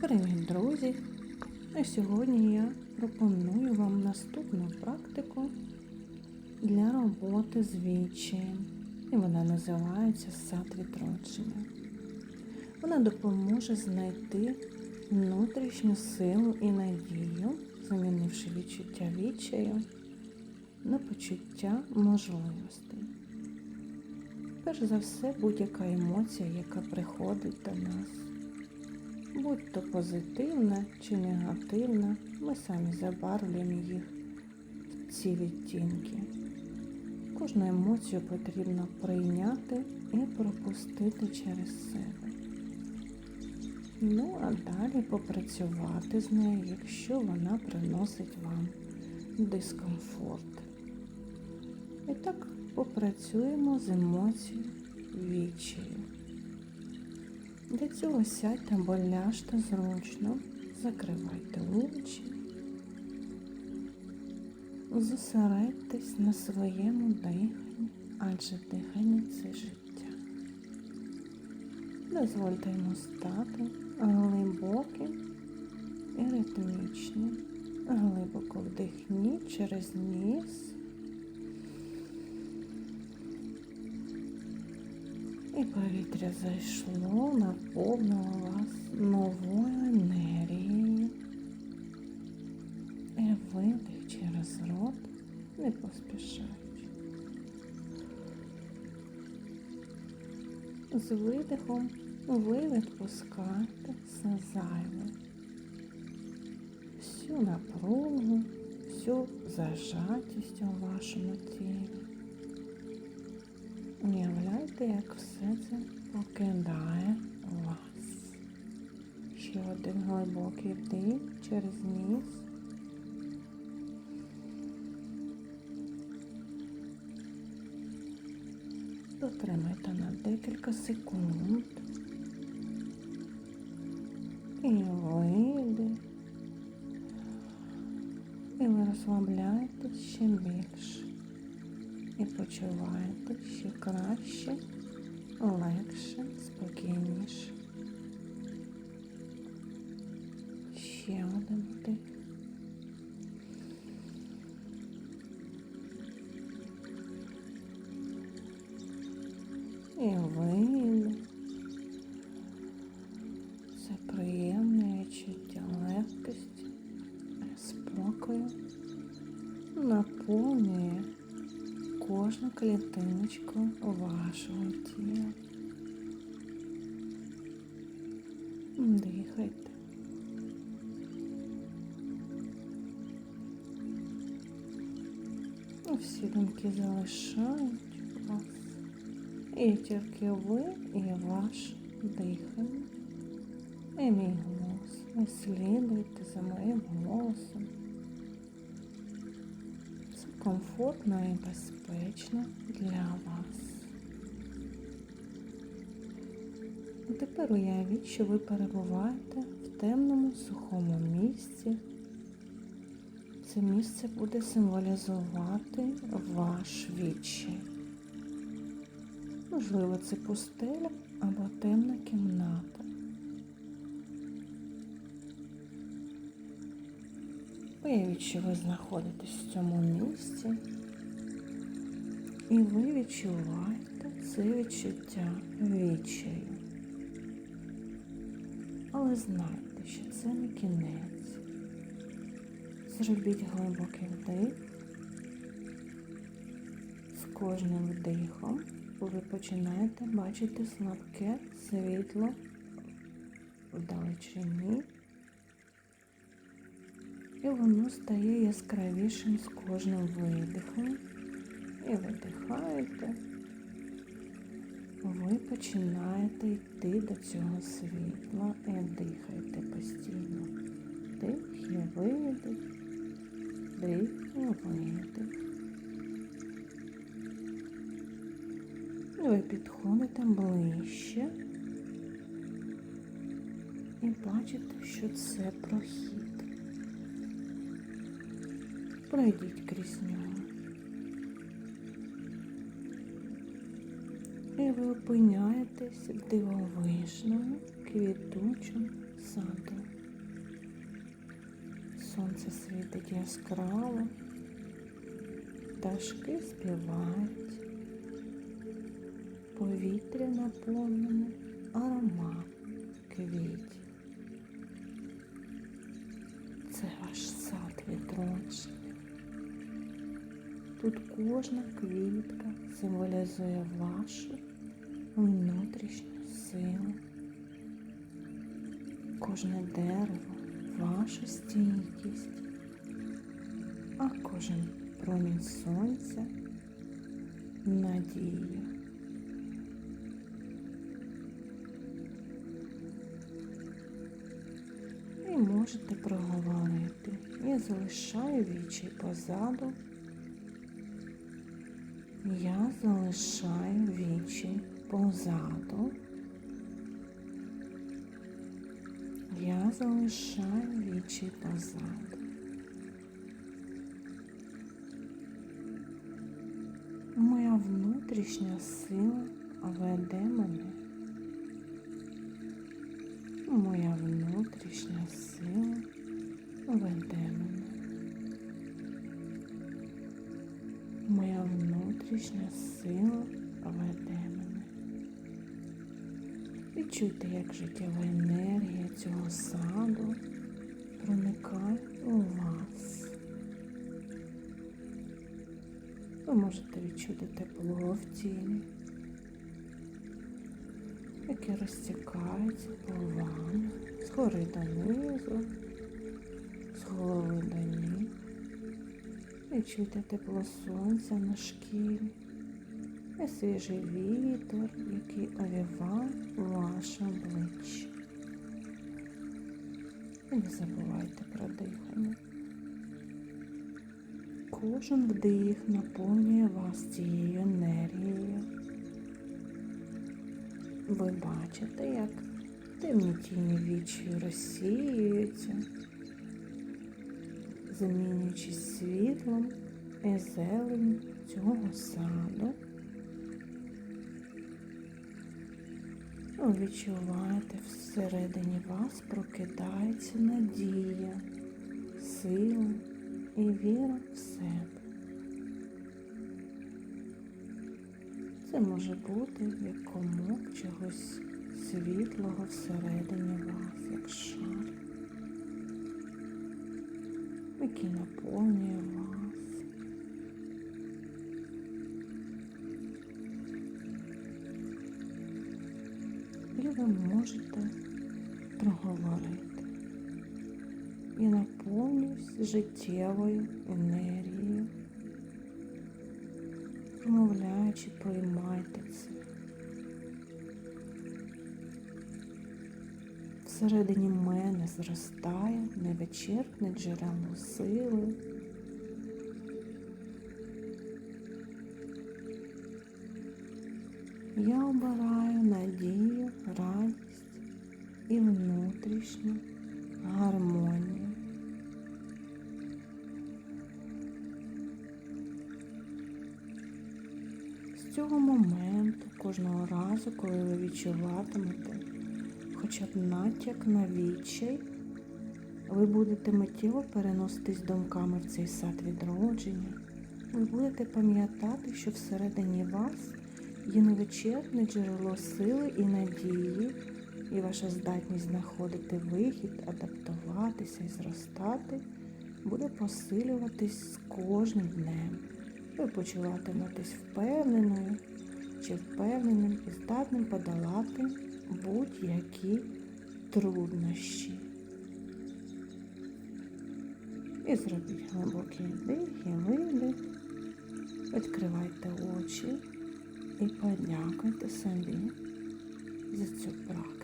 Привіт, друзі! А сьогодні я пропоную вам наступну практику для роботи з вічаєм. І вона називається сад відродження. Вона допоможе знайти внутрішню силу і надію, замінивши відчуття відчаю на почуття можливостей. Перш за все, будь-яка емоція, яка приходить до нас будь то позитивна чи негативна, ми самі забарвлюємо їх в ці відтінки. Кожну емоцію потрібно прийняти і пропустити через себе. Ну, а далі попрацювати з нею, якщо вона приносить вам дискомфорт. І так попрацюємо з емоцією відчаю. Для цього сядьте або ляжте зручно, закривайте очі, зосередьтесь на своєму диханні, адже дихання це життя. Дозвольте йому стати глибоким і ритмічним. Глибоко вдихніть через ніс. І повітря зайшло, наповнило вас новою енергією. І видих через рот, не поспішаючи. З видихом ви відпускаєте все зайве, всю напругу, всю зажатість у вашому тілі. Уявляйте, як все це покидає вас. Ще один глибокий вдих через ніс. Дотримайте на декілька секунд. І видих. І ви розслабляєтесь ще більше і почуваєте ще краще, легше, спокійніше. Ще один вдих. І видих. Клітиночку вашого тіла. Дихайте. Всі думки залишають вас. І тільки ви і ваш дихання. І мій голос. Ви слідуйте за моїм голосом комфортно і безпечно для вас. Тепер уявіть, що ви перебуваєте в темному сухому місці. Це місце буде символізувати ваш відчай. Можливо, це пустеля або темна кімната. Уявіть, що ви знаходитесь в цьому місці, і ви відчуваєте це відчуття відчаю. Але знайте, що це не кінець. Зробіть глибокий вдих. З кожним вдихом ви починаєте бачити слабке світло в далечині і воно стає яскравішим з кожним видихом. І видихаєте, ви починаєте йти до цього світла і дихаєте постійно. Дих і видих, дих і видих. Ви підходите ближче і бачите, що це прохід пройдіть крізь нього. І ви опиняєтесь в дивовижному квітучому саду. сонце світить яскраво, пташки співають, повітря наповнене аромат квітів. Це ваш сад відродження. Тут кожна квітка символізує вашу внутрішню силу. Кожне дерево вашу стійкість, а кожен промінь сонця надію. І можете проговорити. Я залишаю вічі позаду. Я залишаю вічі позаду. Я залишаю вічі позаду. Моя внутрішня сила веде мене. Внутрішня сила веде мене. Відчуйте, як життєва енергія цього саду проникає у вас. Ви можете відчути тепло в тілі, яке розтікається по вам згори донизу, з голови до ніг. Відчуйте тепло сонця на шкірі і свіжий вітер, який овіває ваше обличчя. І не забувайте про дихання. Кожен вдих наповнює вас цією енергією. Ви бачите, як темні тіні вічі розсіюються, замінюючись світлом і зеленню цього саду. Відчуваєте всередині вас прокидається надія, сила і віра в себе. Це може бути як комок чогось світлого всередині вас, як шар, який наповнює вас. І ви можете проговорити. Я наповнююсь життєвою енергією. Промовляючи, приймайте це. Всередині мене зростає невичерпне джерело сили. Я обираю надію, радість і внутрішню гармонію. З цього моменту, кожного разу, коли ви відчуватимете хоча б натяк на відчай, ви будете миттєво переноситись думками в цей сад відродження. Ви будете пам'ятати, що всередині вас є невичерпне джерело сили і надії, і ваша здатність знаходити вихід, адаптуватися і зростати буде посилюватись з кожним днем. Ви почуватиметесь впевненою чи впевненим і здатним подолати будь-які труднощі. І зробіть глибокий вдих і видих. Відкривайте очі і подякуйте собі за цю практику.